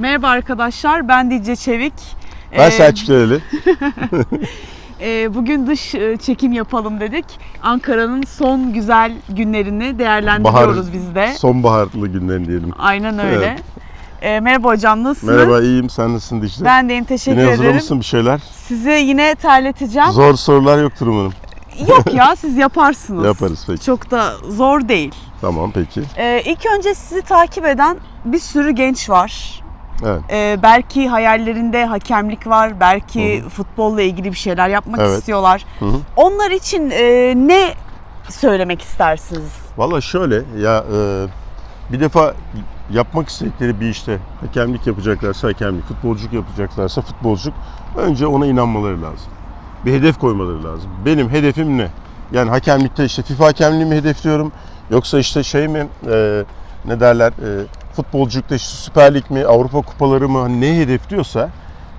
Merhaba arkadaşlar, ben Dicle Çevik. Ben Ee, Selçuk Dereli. e, bugün dış e, çekim yapalım dedik. Ankara'nın son güzel günlerini değerlendiriyoruz biz de. Sonbaharlı günlerin diyelim. Aynen öyle. Evet. E, merhaba hocam, nasılsınız? Merhaba iyiyim sen nasılsın Dicle? Ben deyim, teşekkür Yine hazır ederim. mısın bir şeyler? Sizi yine terleteceğim. Zor sorular yoktur umarım. Yok ya, siz yaparsınız. Yaparız peki. Çok da zor değil. Tamam peki. E, ilk önce sizi takip eden bir sürü genç var. Evet. Ee, belki hayallerinde hakemlik var, belki futbolla ilgili bir şeyler yapmak Evet. istiyorlar. Hı hı. Onlar için e, ne söylemek istersiniz? Valla şöyle ya e, bir defa yapmak istedikleri bir işte hakemlik yapacaklarsa hakemlik, futbolculuk yapacaklarsa futbolculuk önce ona inanmaları lazım. Bir hedef koymaları lazım. Benim hedefim ne? Yani hakemlikte işte FIFA hakemliği mi hedefliyorum? Yoksa işte şey mi e, ne derler e, futbolculukta işte Süper Lig mi, Avrupa kupaları mı hani ne hedefliyorsa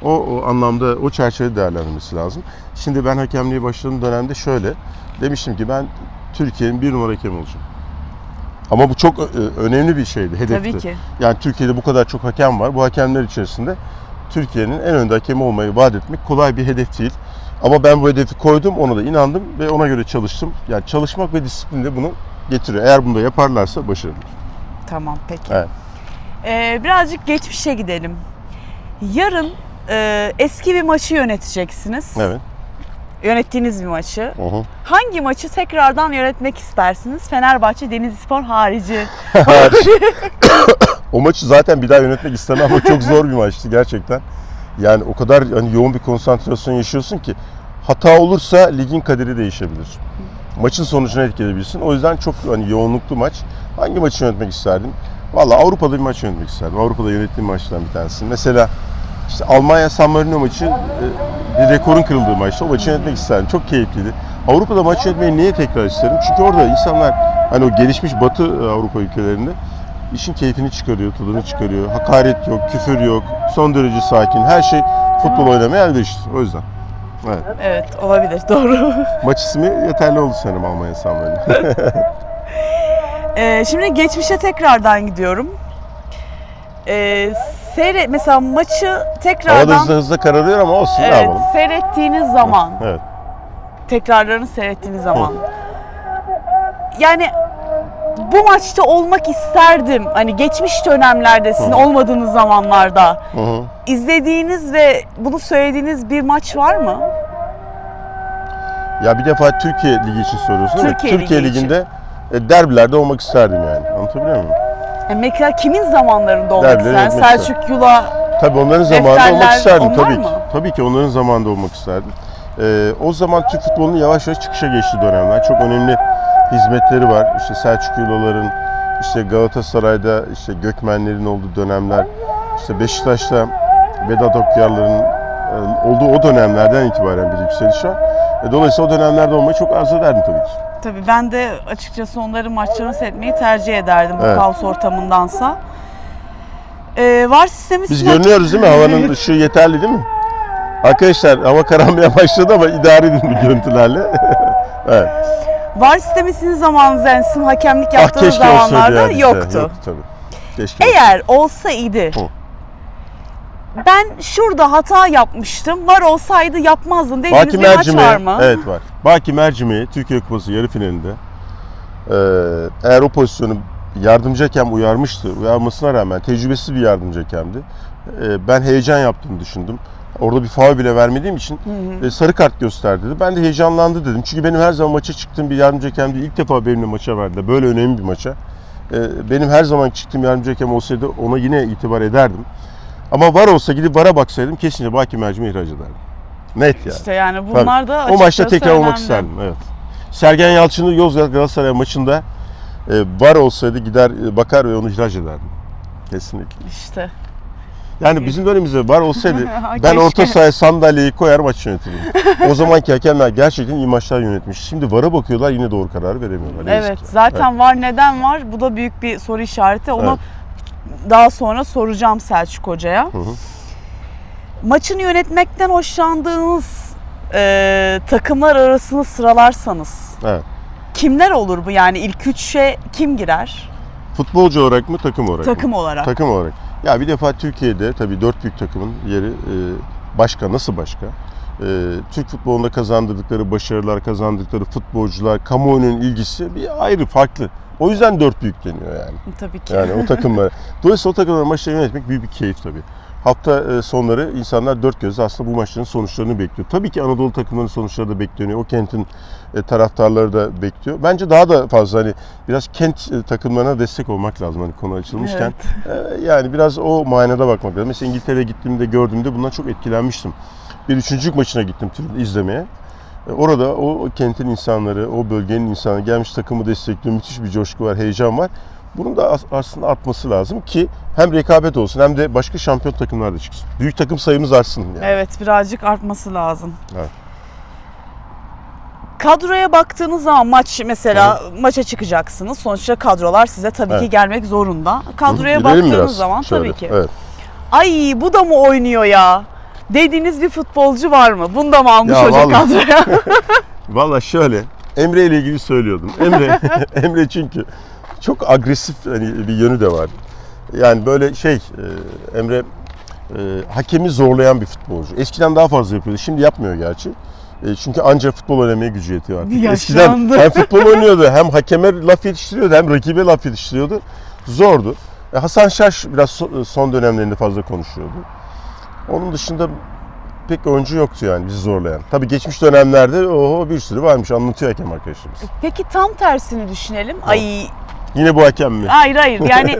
o, o anlamda o çerçevede değerlendirmesi lazım. Şimdi ben hakemliğe başladığım dönemde şöyle demiştim ki ben Türkiye'nin bir numara hakemi olacağım. Ama bu çok önemli bir şeydi, hedefti. Tabii ki. Yani Türkiye'de bu kadar çok hakem var. Bu hakemler içerisinde Türkiye'nin en önde hakemi olmayı vaat etmek kolay bir hedef değil. Ama ben bu hedefi koydum, ona da inandım ve ona göre çalıştım. Yani çalışmak ve disiplin de bunu getiriyor. Eğer bunu da yaparlarsa başarılı. Tamam peki. Evet. Ee, birazcık geçmişe gidelim. Yarın e, eski bir maçı yöneteceksiniz. Evet. Yönettiğiniz bir maçı. Hı hı. Hangi maçı tekrardan yönetmek istersiniz? Fenerbahçe Denizlispor harici. O maçı zaten bir daha yönetmek istemem ama çok zor bir maçtı gerçekten. Yani o kadar hani yoğun bir konsantrasyon yaşıyorsun ki hata olursa ligin kaderi değişebilir. Maçın sonucunu etkileyebilirsin. O yüzden çok hani yoğunluklu maç. Hangi maçı yönetmek isterdim? Valla Avrupa'da bir maç yönetmek isterdim. Avrupa'da yönettiğim maçlardan bir tanesi. Mesela işte Almanya San Marino maçı e, bir rekorun kırıldığı maçtı. O maçı yönetmek isterdim. Çok keyifliydi. Avrupa'da maç yönetmeyi niye tekrar isterim? Çünkü orada insanlar hani o gelişmiş Batı e, Avrupa ülkelerinde işin keyfini çıkarıyor, tadını çıkarıyor. Hakaret yok, küfür yok, son derece sakin. Her şey futbol oynamaya elverişli. O yüzden. Evet. evet olabilir doğru. Maç ismi yeterli oldu sanırım Almanya San Marino. Ee, şimdi geçmişe tekrardan gidiyorum. Ee, seyre mesela maçı Havada tekrardan hızlı hızlı kararıyor ama olsun ne evet, yapalım. seyrettiğiniz zaman, Evet. tekrarlarını seyrettiğiniz zaman. Yani bu maçta olmak isterdim. Hani geçmiş dönemlerde sizin olmadığınız zamanlarda Hı hı. İzlediğiniz ve bunu söylediğiniz bir maç var mı? Ya bir defa Türkiye Ligi için soruyorsun? Türkiye Türkiye Ligi için. Ligi'nde e, derbilerde olmak isterdim yani. Anlatabiliyor muyum? Yani mesela kimin zamanlarında olmak Derbileri ister? yönetmek Selçuk Yula Tabii onların zamanında Defterler olmak isterdim onlar tabii mı? ki. Tabii ki onların zamanında olmak isterdim. Ee, o zaman Türk futbolunun yavaş yavaş çıkışa geçtiği dönemler. Çok önemli hizmetleri var. İşte Selçuk Yulaların, işte Galatasaray'da işte Gökmenlerin olduğu dönemler, işte Beşiktaş'ta Vedat Okyarların e, olduğu o dönemlerden itibaren bir yükseliş var. E, Dolayısıyla o dönemlerde olmayı çok arzu ederdim tabii ki. Tabii ben de açıkçası onların maçlarını seyretmeyi tercih ederdim bu Evet. kaos ortamındansa. Ee, var sistemi Biz sizin- görünüyoruz değil mi? Havanın ışığı yeterli değil mi? Arkadaşlar hava kararmaya başladı ama idare edin bu görüntülerle. evet. Var sistemi sizin zamanınızda yani sizin hakemlik Ah yaptığınız olsaydı zamanlarda yoktu. Yoktu tabii. Keşke. Eğer olsaydı Hı. Ben şurada hata yapmıştım var olsaydı yapmazdım dediğiniz Baki bir maç var mı? evet var. Baki Mercimeği Türkiye Kupası yarı finalinde eee, eğer o pozisyonu yardımcı hakem uyarmıştı. Uyarmasına rağmen tecrübesiz bir yardımcı hakemdi. Eee, ben heyecan yaptığını düşündüm. Orada bir faul bile vermediğim için e, sarı kart gösterdi dedi. Ben de heyecanlandı dedim. Çünkü benim her zaman maça çıktığım bir yardımcı hakem değil. İlk defa benimle maça verdiler. Böyle önemli bir maça. E, benim her zaman çıktığım yardımcı hakem olsaydı ona yine itibar ederdim. Ama var olsa gidip vara baksaydım kesinlikle Baki Mercim'i ihraç ederdim. Net yani. İşte yani bunlar da O maçta tekrar olmak önemli. isterdim. Evet. Sergen Yalçın'ı Yozgat Galatasaray maçında e, var olsaydı gider e, bakar ve onu ihraç ederdim. Kesinlikle. İşte. Yani bizim dönemimizde var olsaydı ben orta sahaya sandalyeyi koyar maç yönetirdim. o zamanki hakemler gerçekten iyi maçlar yönetmiş. Şimdi VAR'a bakıyorlar yine doğru kararı veremiyorlar. Evet zaten var neden var bu da büyük bir soru işareti. Onu daha sonra soracağım Selçuk Hoca'ya. Maçını yönetmekten hoşlandığınız e, takımlar arasını sıralarsanız Evet. kimler olur bu yani ilk üçe kim girer Futbolcu olarak mı takım olarak mı? takım olarak? Takım olarak. Ya bir defa Türkiye'de tabii dört büyük takımın yeri e, başka, nasıl başka? E, Türk futbolunda kazandırdıkları başarılar, kazandıkları futbolcular, kamuoyunun ilgisi bir ayrı, farklı. O yüzden dört büyük deniyor yani. Tabii ki. Yani o takımları. Dolayısıyla o takımların maçları yönetmek büyük bir keyif tabii. Hafta e, sonları insanlar dört gözle aslında bu maçların sonuçlarını bekliyor. Tabii ki Anadolu takımlarının sonuçları da bekleniyor. O kentin e, taraftarları da bekliyor. Bence daha da fazla hani biraz kent e, takımlarına destek olmak lazım hani konu açılmışken. E, yani biraz o manada bakmak lazım. Mesela İngiltere'ye gittiğimde gördüğümde bundan çok etkilenmiştim. Bir üçüncülük maçına gittim izlemeye. E, Orada o, kentin insanları, o bölgenin insanı gelmiş takımı destekliyor. Müthiş bir coşku var, heyecan var. Bunun da as- aslında artması lazım ki hem rekabet olsun hem de başka şampiyon takımlar da çıksın. Büyük takım sayımız artsın yani. Evet birazcık artması lazım. Evet. Kadroya baktığınız zaman maç mesela maça çıkacaksınız. Sonuçta kadrolar size tabii ki Evet. gelmek zorunda. Kadroya Girelim baktığınız biraz zaman şöyle. tabii ki. Evet. Ay bu da mı oynuyor ya? Dediğiniz bir futbolcu var mı? Bunu da mı almış Ya hoca vallahi. kadroya? Valla şöyle Emre ile ilgili söylüyordum. Emre Emre çünkü çok agresif hani bir yönü de var. Yani böyle şey e, Emre e, hakemi zorlayan bir futbolcu. Eskiden daha fazla yapıyordu. Şimdi yapmıyor gerçi. E, çünkü ancak futbol oynamaya gücü yetiyor artık. Eskiden Yaşlandı. hem futbol oynuyordu hem hakeme laf yetiştiriyordu hem rakibe laf yetiştiriyordu. Zordu. Hasan Şaş biraz so- son dönemlerinde fazla konuşuyordu. Onun dışında pek oyuncu yoktu yani bizi zorlayan. Tabii geçmiş dönemlerde oho bir sürü varmış anlatıyor hakem arkadaşlarımız. Peki tam tersini düşünelim. Ay Yine bu hakem mi? hayır hayır yani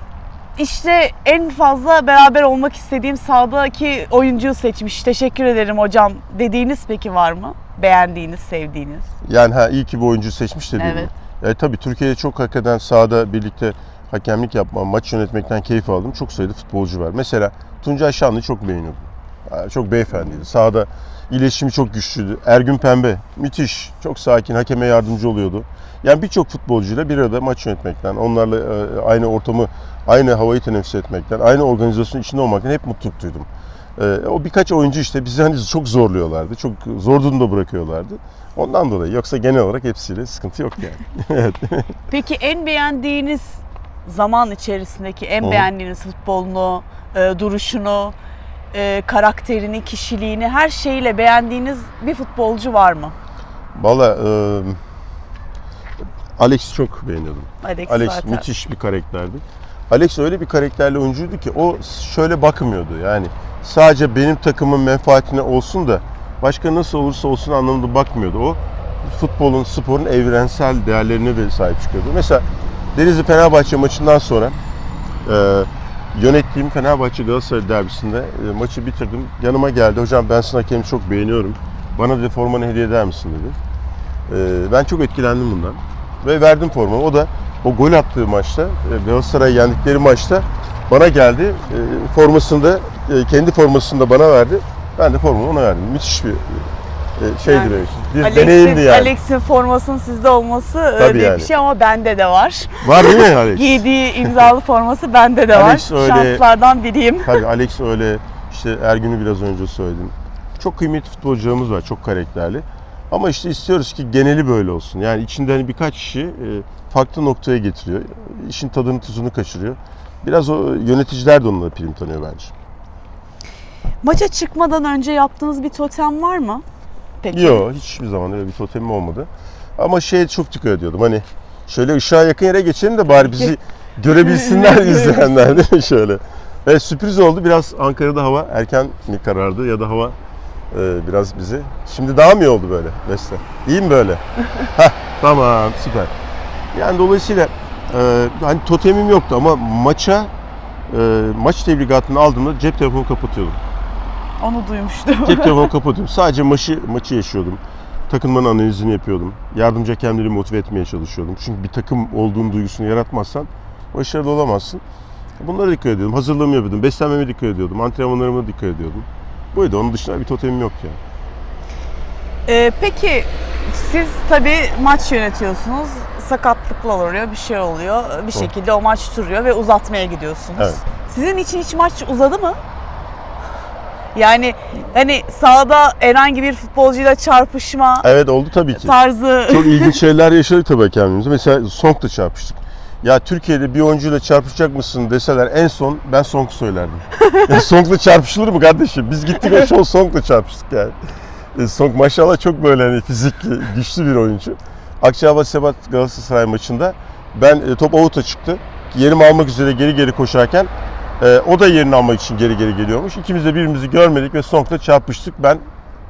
işte en fazla beraber olmak istediğim sahadaki oyuncuyu seçmiş. Teşekkür ederim hocam dediğiniz peki var mı? Beğendiğiniz, sevdiğiniz. Yani ha iyi ki bu oyuncu seçmiş dediğim. Evet. E, tabii Türkiye'de çok hakikaten sahada birlikte hakemlik yapma, maç yönetmekten keyif aldım. Çok sayıda futbolcu var. Mesela Tuncay Şanlı'yı çok beğeniyordum. Ha, Çok beyefendiydi. Sahada iletişimi çok güçlüydü. Ergün Pembe müthiş. Çok sakin, hakeme yardımcı oluyordu. Yani birçok futbolcuyla bir arada maç yönetmekten, onlarla e, aynı ortamı, aynı havayı teneffüs etmekten, aynı organizasyonun içinde olmaktan hep mutluluk duydum. E, o birkaç oyuncu işte bizi hani çok zorluyorlardı. Çok zor durumda bırakıyorlardı. Ondan dolayı. Yoksa genel olarak hepsiyle sıkıntı yok yani. Peki en beğendiğiniz zaman içerisindeki en Hı. beğendiğiniz futbolunu, e, duruşunu, e, karakterini, kişiliğini, her şeyiyle beğendiğiniz bir futbolcu var mı? Valla e, Alex çok beğeniyordum. Alex, Alex zaten. müthiş bir karakterdi. Alex öyle bir karakterli oyuncuydu ki o şöyle bakmıyordu yani sadece benim takımın menfaatine olsun da başka nasıl olursa olsun anlamında bakmıyordu. O futbolun, sporun evrensel değerlerine de sahip çıkıyordu. Mesela Denizli Fenerbahçe maçından sonra e, yönettiğim Fenerbahçe Galatasaray derbisinde e, maçı bitirdim. Yanıma geldi. Hocam ben sizin hakemi çok beğeniyorum. Bana dedi formanı hediye eder misin dedi. E, ben çok etkilendim bundan. Ve verdim formamı. O da o gol attığı maçta, e, Galatasaray yendikleri maçta bana geldi. E, formasını da, e, kendi formasını da bana verdi. Ben de formamı ona verdim. Müthiş bir e, şeydi Yani için. Bir Alex'in, deneyimdi yani. Alex'in formasının sizde olması e, Tabii diye yani. bir şey ama bende de var. Var değil mi Alex? Giydiği imzalı forması bende de var. Alex öyle- Şanslardan biriyim. Tabii Alex öyle, işte Ergün'ü biraz önce söyledim. Çok kıymetli futbolcularımız var, çok karakterli. Ama işte istiyoruz ki geneli böyle olsun. Yani içinde hani birkaç kişi e, farklı noktaya getiriyor. İşin tadını tuzunu kaçırıyor. Biraz o yöneticiler de onlara prim tanıyor bence. Maça çıkmadan önce yaptığınız bir totem var mı? Peki. Yok, hiçbir zaman öyle bir totemim olmadı. Ama şeye çok dikkat ediyordum. Hani şöyle ışığa yakın yere geçelim de bari bizi görebilsinler izleyenler değil mi şöyle. Evet sürpriz oldu. Biraz Ankara'da hava erken mi karardı ya da hava e, biraz bizi. Şimdi daha mı iyi oldu böyle Beste? İyi mi böyle? Heh, tamam süper. Yani dolayısıyla e, hani totemim yoktu ama maça e, maç tebligatını aldığımda cep telefonu kapatıyordum. Onu duymuştum. Cep telefonu kapatıyorum. Sadece maçı maçı yaşıyordum. Takımların analizini yapıyordum. Yardımcı hakemleri motive etmeye çalışıyordum. Çünkü bir takım olduğun duygusunu yaratmazsan başarılı olamazsın. Bunlara dikkat ediyordum. Hazırlığımı yapıyordum. Beslenmeme dikkat ediyordum. Antrenmanlarıma dikkat ediyordum. Buydu. Onun dışında bir totemim yok ya. Ee, peki siz tabii maç yönetiyorsunuz. Sakatlıklar oluyor, bir şey oluyor. Bir şekilde o maç duruyor ve uzatmaya gidiyorsunuz. Evet. Sizin için hiç maç uzadı mı? Yani hani sahada herhangi bir futbolcuyla çarpışma Evet oldu tabii ki. tarzı Çok ilginç şeyler yaşadık tabii kendimize. Mesela Song'da çarpıştık. ya Türkiye'de bir oyuncuyla çarpışacak mısın deseler en son ben Song'u söylerdim. ya Song'la çarpışılır mı kardeşim? Biz gittik o şov Song'la çarpıştık yani. E, Song maşallah çok böyle hani fizikli, güçlü bir oyuncu. Akçaabat Sebat Galatasaray maçında ben e, top avuta çıktı. Yerimi almak üzere geri geri koşarken e, o da yerini almak için geri geri geliyormuş. İkimiz de birbirimizi görmedik ve Song'la çarpıştık. Ben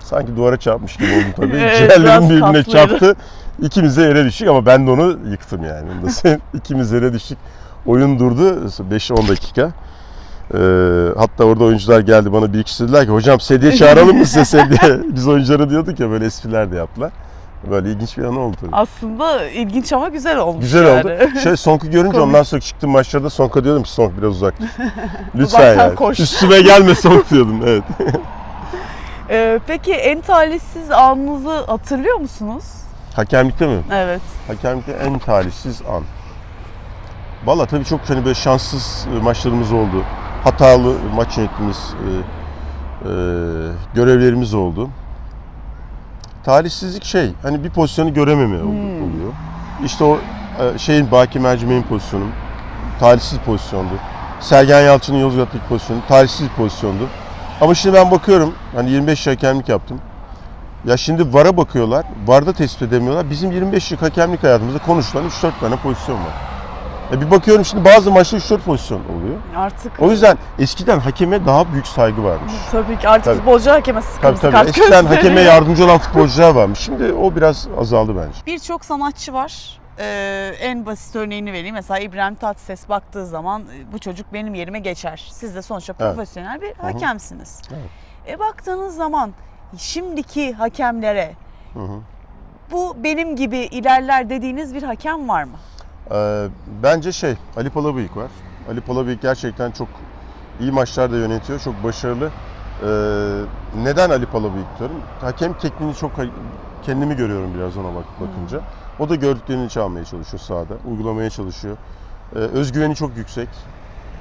sanki duvara çarpmış gibi oldum tabii. Evet, Ciğerlerim birbirine kaslıydı. çarptı. İkimiz de yere düştük ama ben de onu yıktım yani. İkimiz yere düştük. Oyun durdu 5-10 dakika. Ee, hatta orada oyuncular geldi bana bir ikisi dediler ki hocam sedye çağıralım mı size sedye? Biz oyunculara diyorduk ya böyle espriler de yaptılar. Böyle ilginç bir an oldu. Aslında ilginç ama güzel olmuş Güzel yani. oldu. Şey Sonk'u görünce Komik. ondan sonra çıktım maçlarda Sonk'a diyordum ki Sonk biraz uzak. dur." Lütfen yani. koş. Üstüme gelme Sonk diyordum evet. Ee, peki en talihsiz anınızı hatırlıyor musunuz? Hakemlikte mi? Evet. Hakemlikte en talihsiz an. Valla tabii çok hani böyle şanssız e, maçlarımız oldu. Hatalı maç yönettiğimiz e, e, görevlerimiz oldu. Talihsizlik şey, hani bir pozisyonu görememe Hmm. oluyor. İşte o e, şeyin Baki Mercimeğin pozisyonu, talihsiz pozisyondu. Sergen Yalçın'ın Yozgat'taki pozisyonu, talihsiz pozisyondu. Ama şimdi ben bakıyorum, hani 25 yıl hakemlik yaptım. Ya şimdi VAR'a bakıyorlar, VAR'da tespit edemiyorlar. Bizim 25 yıl hakemlik hayatımızda konuşulan 3-4 tane pozisyon var. E bir bakıyorum şimdi bazı maçta 3-4 pozisyon oluyor. Artık O yüzden eskiden hakeme daha büyük saygı varmış. tabii ki artık Tabii. futbolcu hakeme Tabii sıkıntı tabii. kart Eskiden gösteriyor. hakeme yardımcı olan futbolcular varmış. Şimdi o biraz azaldı bence. Birçok sanatçı var. Ee, en basit örneğini vereyim. Mesela İbrahim Tatlıses baktığı zaman e, bu çocuk benim yerime geçer. Siz de sonuçta Evet. profesyonel bir hakemsiniz. Evet. E baktığınız zaman şimdiki hakemlere Hı hı. bu benim gibi ilerler dediğiniz bir hakem var mı? Ee, bence şey, Ali Palabıyık var. Ali Palabıyık gerçekten çok iyi maçlar da yönetiyor. Çok başarılı. Ee, neden Ali Palabıyık diyorum? Hakem tekniğini çok kendimi görüyorum biraz ona bak, bakınca. O da gördüklerini çalmaya çalışıyor sahada. Uygulamaya çalışıyor. Ee, özgüveni çok yüksek.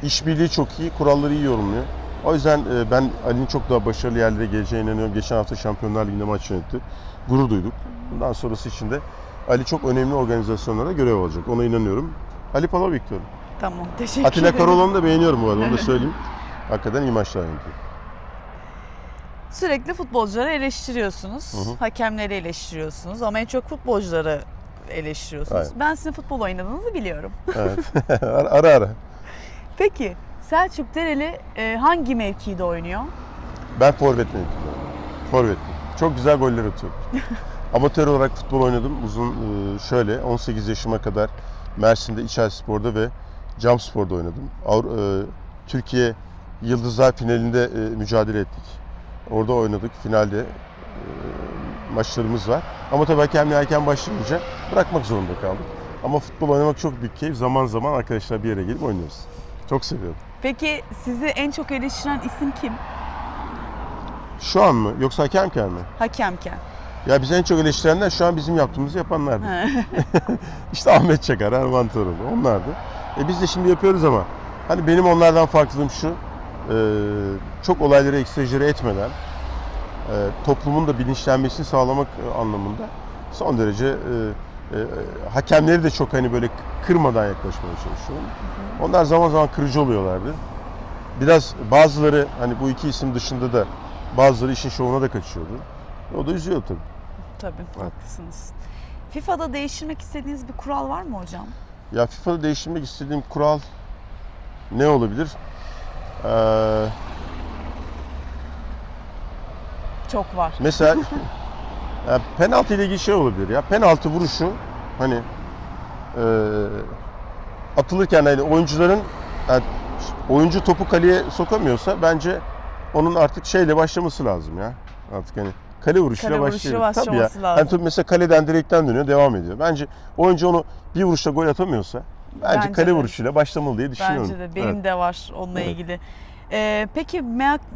İşbirliği çok iyi. Kuralları iyi yorumluyor. O yüzden e, ben Ali'nin çok daha başarılı yerlere geleceğine inanıyorum. Geçen hafta Şampiyonlar Ligi'nde maç yönetti. Gurur duyduk. Bundan sonrası için de Ali çok önemli organizasyonlara görev alacak. Ona inanıyorum. Ali Palabıyık diyorum. Tamam teşekkür Atilla ederim. Karaoğlan'ı da beğeniyorum bu arada. Onu da söyleyeyim. Hakikaten iyi maçlar yönetiyor. Sürekli futbolcuları eleştiriyorsunuz. Hı hı. Hakemleri eleştiriyorsunuz ama en çok futbolcuları eleştiriyorsunuz. Aynen. Ben sizin futbol oynadığınızı biliyorum. Evet. ara ara. Peki Selçuk Dereli e, hangi mevkide oynuyor? Ben forvet mevkinde. Forvet. Çok güzel goller atıyorum. Amatör olarak futbol oynadım. Uzun e, şöyle 18 yaşıma kadar Mersin'de İçel Spor'da ve Cam Spor'da oynadım. E, Türkiye Yıldızlar finalinde e, mücadele ettik. Orada oynadık. Finalde maçlarımız var. Ama tabii hakemliğe erken başlayınca bırakmak zorunda kaldık. Ama futbol oynamak çok büyük keyif. Zaman zaman arkadaşlar bir yere gelip oynuyoruz. Çok seviyorum. Peki sizi en çok eleştiren isim kim? Şu an mı? Yoksa hakemken mi? Hakemken. Ya bizi en çok eleştirenler şu an bizim yaptığımızı yapanlardı. işte Ahmet Çakar, Erman Toroğlu onlardı. E biz de şimdi yapıyoruz ama hani benim onlardan farklılığım şu. e, çok olayları ekstrajere etmeden e, toplumun da bilinçlenmesini sağlamak e, anlamında son derece e, e, hakemleri de çok hani böyle kırmadan yaklaşmaya çalışıyorum. Onlar zaman zaman kırıcı oluyorlardı. Biraz bazıları hani bu iki isim dışında da bazıları işin şovuna da kaçıyordu. O da üzüyor tabii. Tabii haklısınız. FIFA'da değiştirmek istediğiniz bir kural var mı hocam? Ya FIFA'da değiştirmek istediğim kural ne olabilir? Ee, Çok var. mesela ya penaltı ile ilgili şey olabilir ya. Penaltı vuruşu hani e, atılırken hani oyuncuların yani oyuncu topu kaleye sokamıyorsa bence onun artık şeyle başlaması lazım ya. Artık hani kale vuruşuyla Kale vuruşuyla başlayabilir. Tabii ya. lazım. Hani tabii mesela kaleden direkten dönüyor, devam ediyor. Bence oyuncu onu bir vuruşta gol atamıyorsa bence, Bence kale de. vuruşuyla başlamalı diye düşünüyorum. Bence de. Benim Evet. de var onunla Evet. ilgili. Ee, peki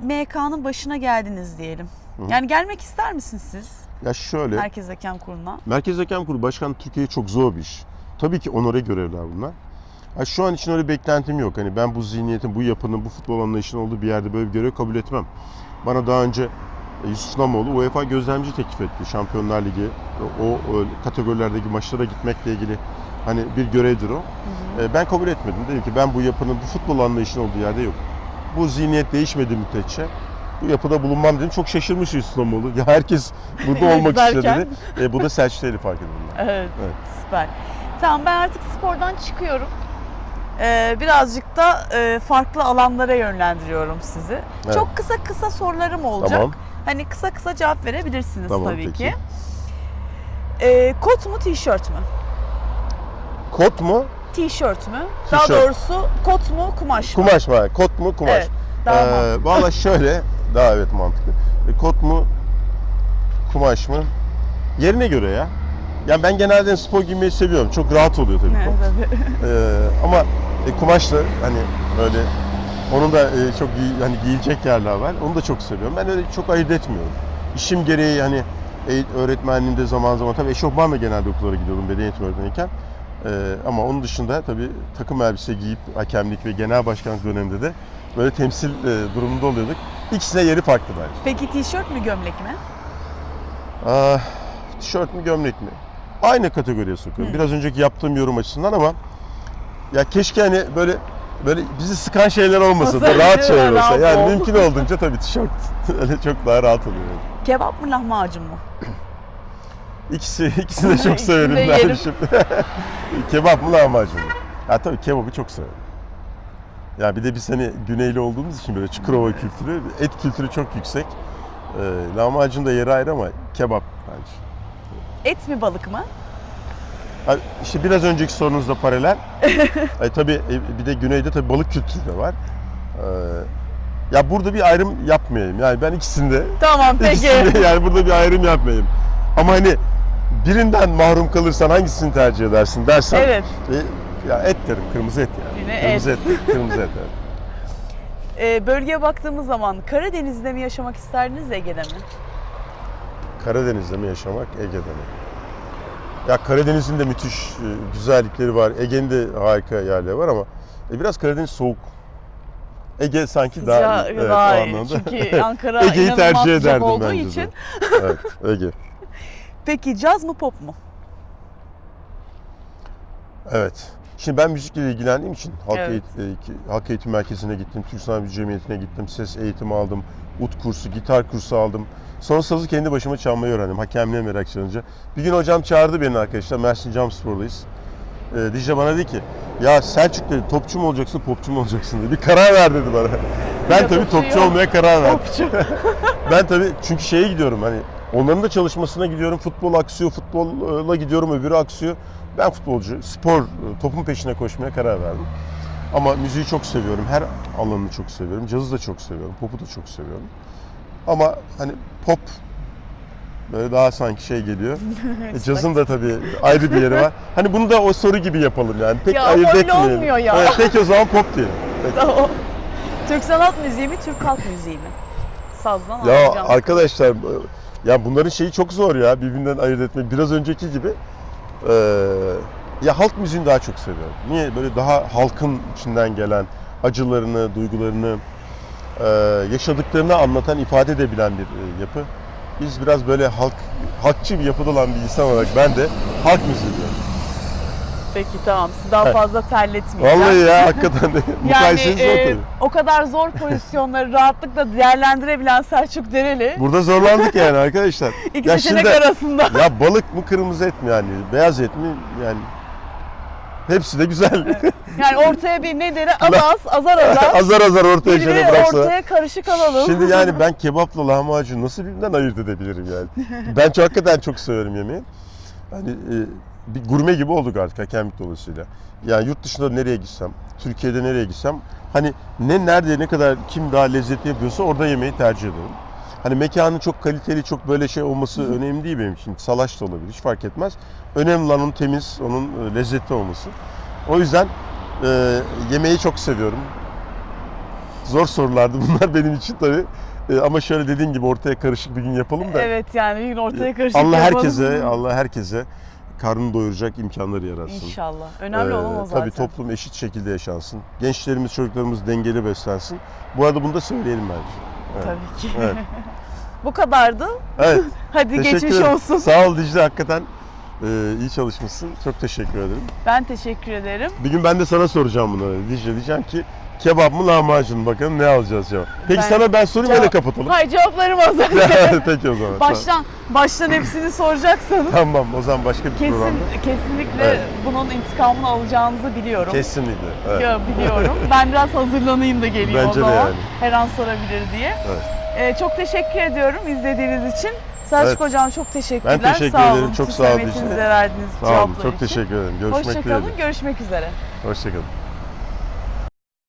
MK'nın başına geldiniz diyelim. Hı. Yani gelmek ister misiniz siz Ya şöyle. Merkez Hakem Kurulu'na? Merkez Hakem Kurulu Başkanı Türkiye'ye çok zor bir iş. Tabii ki onore görevler bunlar. Ha, şu an için öyle beklentim yok. Hani ben bu zihniyetin, bu yapının, bu futbol anlayışının olduğu bir yerde böyle bir görev kabul etmem. Bana daha önce Yusuf Namoğlu UEFA gözlemci teklif etti. Şampiyonlar Ligi, o, o kategorilerdeki maçlara gitmekle ilgili Hani bir görevdir o. E, ben kabul etmedim. Dedim ki ben bu yapının, bu futbol anlayışının olduğu yerde yok. Bu zihniyet değişmediği müddetçe bu yapıda bulunmam dedim. Çok şaşırmış İslamoğlu. Ya herkes burada olmak istiyor dedi. E, bu da Selçuk'ta fark edildi. Evet, Evet. süper. Tamam ben artık spordan çıkıyorum. Ee, birazcık da e, farklı alanlara yönlendiriyorum sizi. Evet. Çok kısa kısa sorularım olacak. Tamam. Hani kısa kısa cevap verebilirsiniz Tamam, tabii peki. ki. Ee, kot mu tişört mü? Kot mu? Tişört mü? Daha Tişört. doğrusu kot mu kumaş mı? Kumaş mı? Kot mu? Kumaş. Evet. Daha Ee, mantıklı. Valla şöyle, daha evet mantıklı. E, kot mu? Kumaş mı? Yerine göre ya. Yani ben genelde spor giymeyi seviyorum. Çok rahat oluyor tabii Evet, kot. tabii. Ee, ama e, kumaşla hani böyle onun da e, çok hani giyilecek yerler var. Onu da çok seviyorum. Ben öyle çok ayırt etmiyorum. İşim gereği hani e, öğretmenliğimde zaman zaman tabii eşofmanla genelde okullara gidiyordum beden eğitimi öğretmeniyken. Ee, ama onun dışında tabii takım elbise giyip hakemlik ve genel başkanlık döneminde de böyle temsil e, durumunda oluyorduk. İkisine yeri farklı bence. Peki tişört mü gömlek mi? Ah, tişört mü gömlek mi? Aynı kategoriye sokuyorum. Biraz önceki yaptığım yorum açısından ama ya keşke hani böyle böyle bizi sıkan şeyler olmasa da rahat şeyler mi? olsa. Rahat Yani ol. mümkün olduğunca tabii tişört öyle çok daha rahat oluyor. Kebap mı lahmacun mu? İkisi ikisini de çok severim ben şimdi. Kebap mı lahmacun mu? Ya tabii kebabı çok severim. Ya bir de biz hani güneyli olduğumuz için böyle Çukurova kültürü, et kültürü çok yüksek. Ee, lahmacun da yeri ayrı ama kebap bence. Et mi balık mı? Ha, İşte biraz önceki sorunuzla paralel. e, tabii e, bir de güneyde tabii balık kültürü de var. Ee, ya burada bir ayrım yapmayayım. Yani ben ikisinde, Tamam peki. ikisinde yani burada bir ayrım yapmayayım. Ama hani birinden mahrum kalırsan hangisini tercih edersin dersen Evet. e, ya et derim, kırmızı et yani. Yine kırmızı et. kırmızı et yani. Ee, bölgeye baktığımız zaman Karadeniz'de mi yaşamak isterdiniz Ege'de mi? Karadeniz'de mi yaşamak, Ege'de mi? Ya Karadeniz'in de müthiş e, güzellikleri var. Ege'nin de harika yerleri var ama e, biraz Karadeniz soğuk. Ege sanki daha Sıcağı iyi. Evet, daha iyi. Çünkü Ankara Ege'yi tercih ederdim olduğu bence için. evet, Ege. Peki caz mı pop mu? Evet. Şimdi ben müzikle ilgilendiğim için halk, Evet. eğit- e, halk eğitim merkezine gittim, Türk Sanat Cemiyeti'ne gittim, ses eğitimi aldım, ut kursu, gitar kursu aldım. Sonra sazı kendi başıma çalmayı öğrendim, hakemliğe merak sarınca. Bir gün hocam çağırdı beni arkadaşlar, Mersin Camspor'dayız. Ee, Dicle bana dedi ki, ya Selçuk dedi, topçu mu olacaksın, popçu mu olacaksın dedi. Bir karar ver dedi bana. Ben tabii topçu olmaya karar verdim. Ben tabii çünkü şeye gidiyorum hani onların da çalışmasına gidiyorum. Futbol aksıyor, futbolla gidiyorum öbürü aksıyor. Ben futbolcu, spor, topun peşine koşmaya karar verdim. Ama müziği çok seviyorum. Her alanını çok seviyorum. Cazı da çok seviyorum. Pop'u da çok seviyorum. Ama hani pop böyle daha sanki şey geliyor. E, cazın da tabii ayrı bir yeri var. Hani bunu da o soru gibi yapalım yani. Pek Ya ayırt etmeyelim. olmuyor ya. Evet, peki o zaman pop diyelim. Peki. Tamam. Türk sanat müziği mi, Türk halk müziği mi? Sazdan Ya alacağım. arkadaşlar ya bunların şeyi çok zor ya birbirinden ayırt etmek. Biraz önceki gibi eee, ya halk müziğini daha çok seviyorum. Niye? Böyle daha halkın içinden gelen acılarını, duygularını, eee, yaşadıklarını anlatan, ifade edebilen bir e, yapı. Biz biraz böyle halk halkçı bir yapıda olan bir insan olarak ben de halk müziği diyorum. Peki tamam sizi daha fazla terletmeyeceğim. Vallahi ya hakikaten de Yani e, o kadar zor pozisyonları rahatlıkla değerlendirebilen Selçuk Dereli Burada zorlandık yani arkadaşlar. iki Ya seçenek şimdi- arasında. Ya balık mı kırmızı et mi yani? Beyaz et mi? Yani hepsi de güzel. Yani ortaya bir ne deri az az azar azar azar azar ortaya şöyle birini bıraksa. ortaya karışık alalım. Şimdi yani ben kebapla lahmacun nasıl birbirinden ayırt edebilirim yani? Ben çok hakikaten çok severim yemeği. Hani e, bir gurme gibi olduk artık hakemlik dolayısıyla. Yani yurt dışında nereye gitsem, Türkiye'de nereye gitsem hani ne nerede ne kadar kim daha lezzetli yapıyorsa orada yemeği tercih ederim. Hani mekanın çok kaliteli, çok böyle şey olması önemli değil benim için. Salaş da olabilir, hiç fark etmez. Önemli olan onun temiz, onun e, lezzetli olması. O yüzden e, yemeği çok seviyorum. Zor sorulardı bunlar benim için tabii. E, ama şöyle dediğin gibi ortaya karışık bir gün yapalım da. Evet yani bir gün ortaya karışık Allah yapalım. herkese, Allah herkese karnını doyuracak imkanları yaratsın. İnşallah. Önemli Ee, olan o zaten. Tabii toplum eşit şekilde yaşansın. Gençlerimiz, çocuklarımız dengeli beslensin. Bu arada bunu da söyleyelim bence. Evet. Tabii ki. Evet. Bu kadardı. Evet. Hadi teşekkür geçmiş ederim. olsun. Sağ ol Dicle hakikaten. Ee, iyi çalışmışsın. Çok teşekkür ederim. Ben teşekkür ederim. Bir gün ben de sana soracağım bunları. Dicle diyeceğim ki kebap mı lahmacun mu? bakalım ne alacağız cevap. Peki Ben- sana ben sorayım öyle Cevap- kapatalım. Hayır cevaplarım hazır. Peki o zaman. baştan baştan hepsini soracaksanız Tamam o zaman başka bir kesin programda. kesinlikle Evet. bunun intikamını alacağınızı biliyorum. Kesinlikle. Evet. Ya, biliyorum. Ben biraz hazırlanayım da geleyim Bence o de zaman. yani. Her an sorabilir diye. Evet. Ee, çok teşekkür ediyorum izlediğiniz için. Selçuk Evet. Hocam çok teşekkürler. Ben teşekkür sağ ederim. olun. Çok Siz sağ olun. zahmetinize verdiğiniz Sağ olun. cevaplar Çok için. teşekkür ederim. Görüşmek Hoşçakalın. dileğiyle. Görüşmek üzere. Hoşçakalın.